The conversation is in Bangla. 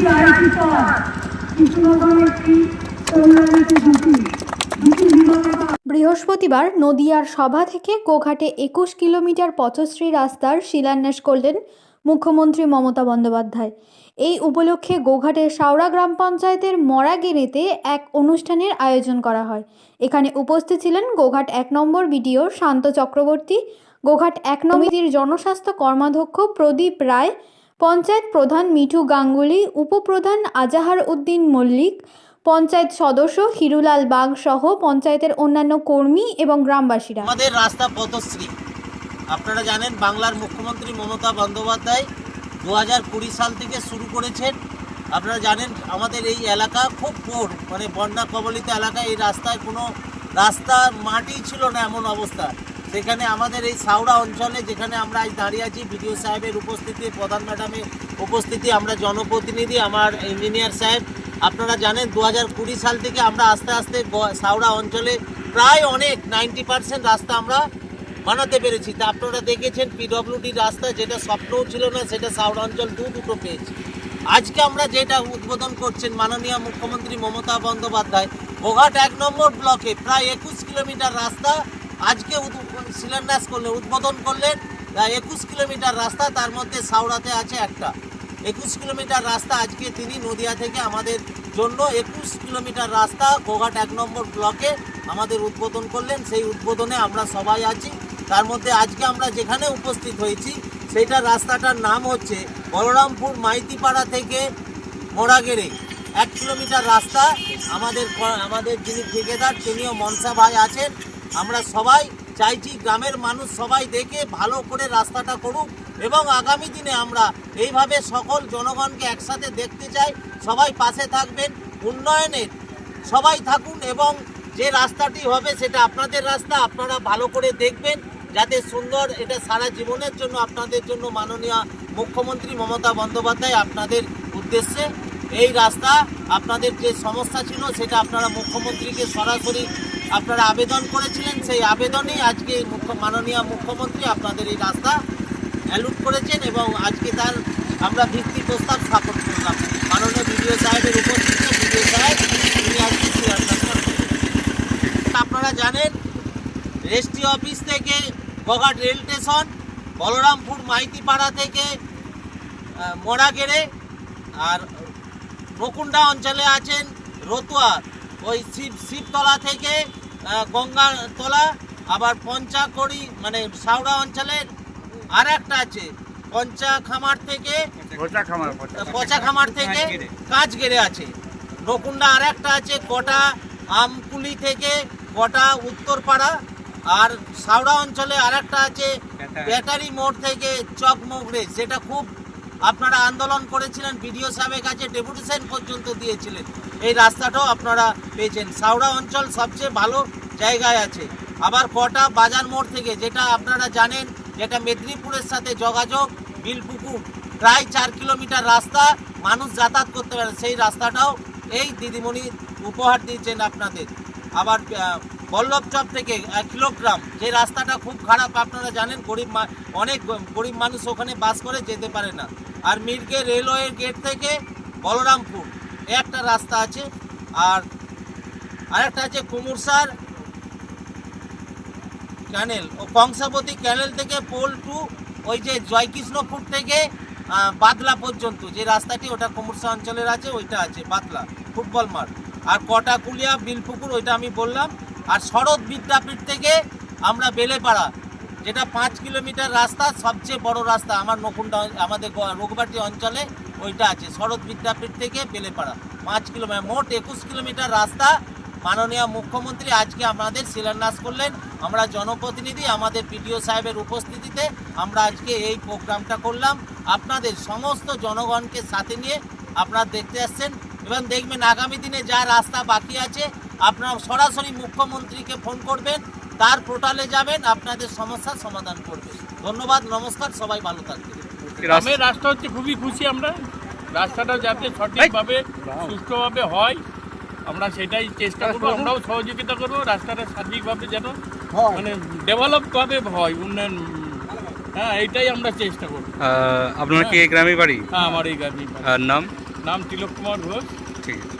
দুটি একটি কল্যাণীতে দুটি দুটি বৃহস্পতিবার নদিয়ার সভা থেকে গোঘাটে একুশ কিলোমিটার পথশ্রী রাস্তার শিলান্যাস করলেন মুখ্যমন্ত্রী মমতা বন্দ্যোপাধ্যায়। এই উপলক্ষে গোঘাটের শাওড়া গ্রাম পঞ্চায়েতের মরাগেরেতে এক অনুষ্ঠানের আয়োজন করা হয়। এখানে উপস্থিত ছিলেন গোঘাট এক নম্বর বিডিও শান্ত চক্রবর্তী, গোঘাট এক নমিতির জনস্বাস্থ্য কর্মাধ্যক্ষ প্রদীপ রায় পঞ্চায়েত প্রধান মিঠু গাঙ্গুলি, উপপ্রধান আজাহার উদ্দিন মল্লিক, পঞ্চায়েত সদস্য হিরুলাল বাগ সহ পঞ্চায়েতের অন্যান্য কর্মী এবং গ্রামবাসীরা। আমাদের রাস্তা পথশ্রী। আপনারা জানেন বাংলার মুখ্যমন্ত্রী মমতা বন্দ্যোপাধ্যায় দু হাজার কুড়ি সাল থেকে শুরু করেছেন। আপনারা জানেন আমাদের এই এলাকা খুব পোর মানে বন্যা কবলিত এলাকা। এই রাস্তায় কোনো রাস্তা, মাটি ছিল না এমন অবস্থা। সেখানে আমাদের এই সাউড়া অঞ্চলে যেখানে আমরা আজ দাঁড়িয়ে আছি, বিডিও সাহেবের উপস্থিতি, প্রধান ম্যাডামের উপস্থিতি, আমরা জনপ্রতিনিধি, আমার ইঞ্জিনিয়ার সাহেব। আপনারা জানেন দু হাজার কুড়ি সাল থেকে আমরা আস্তে আস্তে সাউড়া অঞ্চলে প্রায় অনেক, নাইনটি পার্সেন্ট রাস্তা আমরা বানাতে পেরেছি। তা আপনারা দেখেছেন, পিডব্লিউডি রাস্তা যেটা স্বপ্নও ছিল না, সেটা সাউড় অঞ্চল দু দুটো পেয়েছি। আজকে আমরা যেটা উদ্বোধন করছেন মাননীয় মুখ্যমন্ত্রী মমতা বন্দ্যোপাধ্যায় গোঘাট এক নম্বর ব্লকে প্রায় একুশ কিলোমিটার রাস্তা আজকে শিলান্যাস করলেন উদ্বোধন করলেন একুশ কিলোমিটার রাস্তা, তার মধ্যে সাউড়াতে আছে একটা। একুশ কিলোমিটার রাস্তা আজকে তিনি নদিয়া থেকে আমাদের জন্য একুশ কিলোমিটার রাস্তা, গোঘাট এক নম্বর ব্লকে আমাদের উদ্বোধন করলেন। সেই উদ্বোধনে আমরা সবাই আছি। তার মধ্যে আজকে আমরা যেখানে উপস্থিত হয়েছি, সেইটা রাস্তাটার নাম হচ্ছে বলরামপুর মাইতিপাড়া থেকে মোড়াগেড়ে। এক কিলোমিটার রাস্তা আমাদের আমাদের যিনি ঠিকাদার, তিনিও মনসা ভাই আছেন। আমরা সবাই চাইছি গ্রামের মানুষ সবাই দেখে ভালো করে রাস্তাটা করুক এবং আগামী দিনে আমরা এইভাবে সকল জনগণকে একসাথে দেখতে চাই, সবাই পাশে থাকবেন উন্নয়নের সবাই থাকুন এবং যে রাস্তাটি হবে সেটা আপনাদের রাস্তা, আপনারা ভালো করে দেখবেন যাতে সুন্দর এটা সারা জীবনের জন্য আপনাদের জন্য মাননীয় মুখ্যমন্ত্রী মমতা বন্দ্যোপাধ্যায় আপনাদের উদ্দেশ্যে এই রাস্তা, আপনাদের যে সমস্যা ছিল সেটা আপনারা মুখ্যমন্ত্রীকে সরাসরি আপনারা আবেদন করেছিলেন, সেই আবেদনেই আজকে মুখ্য মাননীয় মুখ্যমন্ত্রী আপনাদের এই রাস্তা অ্যালুট করেছেন এবং আজকে তার আমরা ভিত্তি প্রস্তাব স্থাপন করলাম মাননীয় বিডিও সাহেবের উপস্থিতিতে বিডিও সাহেব তিনি আজকে। আপনারা জানেন রেস্টি অফিস থেকে গোঘাট রেল স্টেশন, বলরামপুর মাইতিপাড়া থেকে মোড়াগেড়ে আর নকুন্ডা অঞ্চলে আছেন রতুয়া ওই শিব শিবতলা থেকে গঙ্গাতলা আবার পঞ্চাকড়ি মানে সাউড়া অঞ্চলের আর একটা আছে পঞ্চা খামার থেকে পচা খামার থেকে কাজ গেড়ে আছে। নকুন্ডা আর একটা আছে কটা আমকুলি থেকে কটা উত্তরপাড়া আর সাউড়া অঞ্চলে আর একটা আছে ব্যাটারি। মোড় থেকে চকমোগড়ে যেটা খুব আপনারা আন্দোলন করেছিলেন বিডিও সাহেবের কাছে ডেপুটেশন পর্যন্ত দিয়েছিলেন। এই রাস্তাটাও আপনারা পেয়েছেন। সাউড়া অঞ্চল সবচেয়ে ভালো জায়গায় আছে। আবার কটা বাজার মোড় থেকে যেটা আপনারা জানেন যেটা মেদিনীপুরের সাথে যোগাযোগ বিলপুকুর প্রায় চার কিলোমিটার রাস্তা মানুষ যাতায়াত করতে পারে সেই রাস্তাটাও এই দিদিমণি উপহার দিয়েছেন আপনাদের। আবার আহ, বল্লভচক থেকে এক কিলোগ্রাম যে রাস্তাটা খুব খারাপ আপনারা জানেন গরিব অনেক গরিব মানুষ ওখানে বাস করে যেতে পারে না। আর মির্গে রেলওয়ে গেট থেকে বলরামপুর। একটা রাস্তা আছে। আর আরেকটা আছে কুমুরসার ক্যানেল ও কংসাবতী ক্যানেল থেকে পোল টু ওই যে জয়কৃষ্ণপুর থেকে বাদলা পর্যন্ত। যে রাস্তাটি ওটা কুমুরসা অঞ্চলের আছে, ওইটা আছে বাদলা ফুটবল মাঠ। আর কটাকুলিয়া বিলপুকুর, ওইটা আমি বললাম। আর শরৎ বিদ্যাপীঠ থেকে আমরা বেলেপাড়া যেটা পাঁচ কিলোমিটার রাস্তা, সবচেয়ে বড় রাস্তা আমার নকুন্ডা, আমাদের রঘুবাটি অঞ্চলে ওইটা আছে, শরৎ বিদ্যাপীঠ থেকে বেলেপাড়া। পাঁচ কিলোমিটার মোট একুশ কিলোমিটার রাস্তা। মাননীয় মুখ্যমন্ত্রী আজকে আমাদের শিলান্যাস করলেন। আমরা জনপ্রতিনিধি, আমাদের পিডিও সাহেবের উপস্থিতিতে আমরা আজকে এই প্রোগ্রামটা করলাম। আপনাদের সমস্ত জনগণকে সাথে নিয়ে আপনারা দেখতে আসছেন। এবং দেখবেন আগামী দিনে যা রাস্তা বাকি আছে আপনারা সরাসরি মুখ্যমন্ত্রীকে ফোন করবেন তার পোর্টালে যাবেন আপনাদের সমস্যার সমাধান করবেন। ধন্যবাদ নমস্কার সবাই ভালো থাকবেন। গ্রামের রাস্তা হচ্ছে খুবই খুশি আমরা। রাস্তাটা যাতে সঠিকভাবে সুষ্ঠুভাবে হয় আমরা সেটাই চেষ্টা করব আমরাও সহযোগিতা করব রাস্তাটা সঠিকভাবে যেন মানে ডেভেলপভাবে হয় উন্নয়ন হ্যাঁ এইটাই আমরা চেষ্টা করব। আপনার কি এই গ্রামে বাড়ি? হ্যাঁ আমার এই আর নাম? নাম তিলক কুমার ঘোষ। ঠিক আছে।